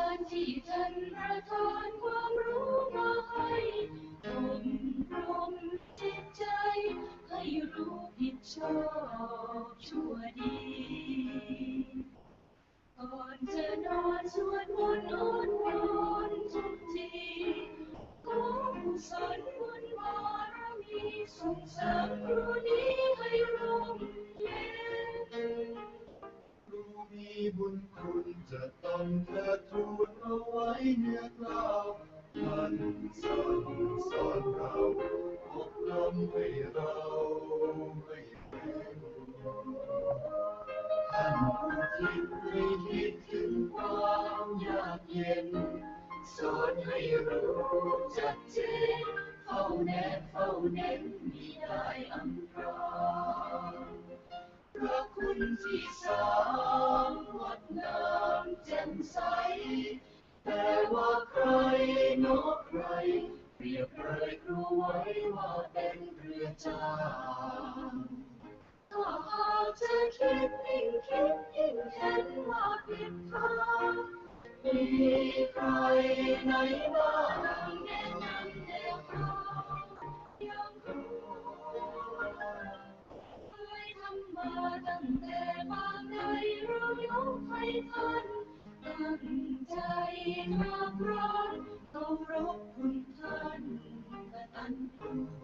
ารย์ที่ท่านประทานความรู้มาให้อบรมจิตใจ ให้รู้ผิดชอบชั่วดี ก่อนจะนอนสวดมนต์อ้อนวอนทุกทีขอกุศลบุญบารมีส่งเสริมรูนี้ให้ร่ มีบุญคุณจะต้องเทิดทูนเอาไว้เนื้อกล้าวท่านสั่งสอนเราอบรมให้เราไม่เป็นท่านผู้คิดไม่คิดถึงความยากเย็น สอนให้รู้จัดเจนเฝ้าแนบเฝ้าเน้นมีได้อำพรางพระคุณที่ จ้างถ้าหากจะคิดยิ่งคิดยิ่งเห็นว่าผิดทางมีใครไหนบ้างแนะนำแนวทางยังครูเคยทำมาตั้งแต่บางใดเรายกให้ท่านตั้งใจทำร้อนเคารพคุณท่านกตัญญูและใครอย่ามาแผ่วพรานตุ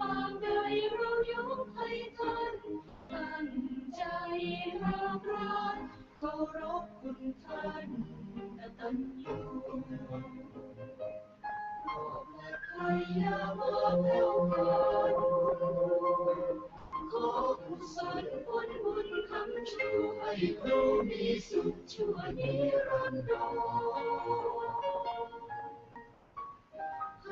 ปางใดเรายกให้ท่านตั้งใจรักรักเคารพคุณท่านกตัญญูโปรดและใครอย่ามาแผ่วพรานขอกุศลผลบุญคำชูให้ให้ครูมีสุขชั่วนิรันดร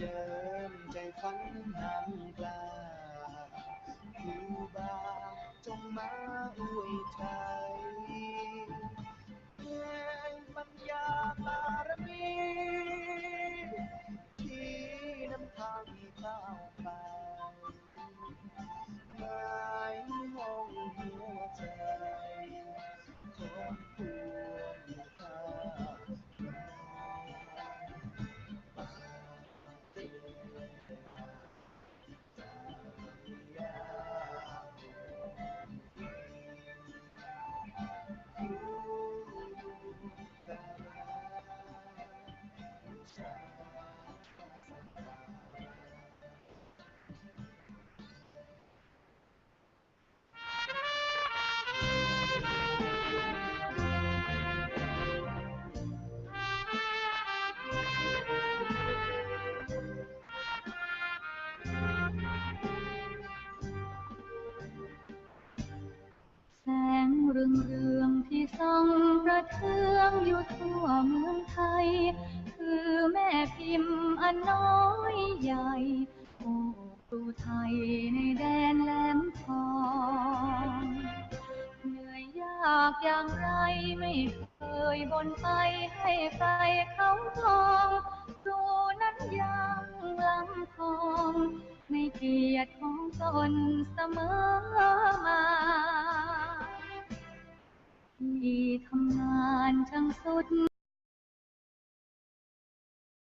เจิมใจฝันนำกลาครูบาจงมาอวยไทย งเรืองเรืองที่ส่องประเทืองอยู่ทั่วเมืองไทย คือแม่พิมพ์อันน้อยใหญ่โอ้ครูไทยในแดนแหลมทองเหนื่อยยากอย่างไรไม่เคยบนไปให้ใครเขาทองครูนั้นยังลำทอง ในเกียรติของตนเสมอมา ที่ทำงานช่างสุด